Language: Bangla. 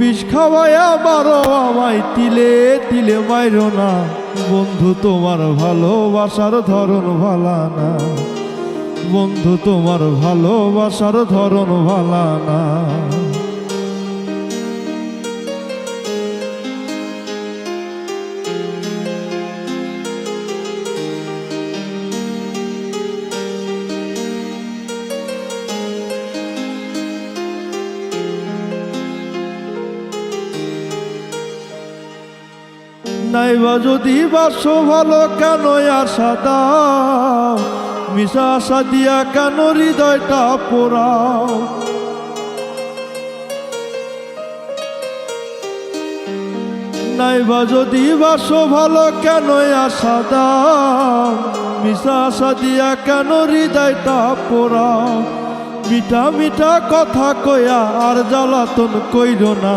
বিষ খাওয়াইয়া মারো আমায় তিলে তিলে মাইরো না। বন্ধু, তোমার ভালোবাসার ধরন ভালা না। বন্ধু, তোমার ভালোবাসার ধরন ভালা না। নাইবা যদি বাসো ভালো কেন আশা দাও? মিশা আশা দিয়া কেন হৃদয়টা পোড়াও? নাইবা যদি বাসো ভালো কেন আশা দাও? মিশা আশা দিয়া কেন হৃদয়টা পোড়াও? মিঠা মিঠা কথা কয়া আর জ্বালাতন কইর না।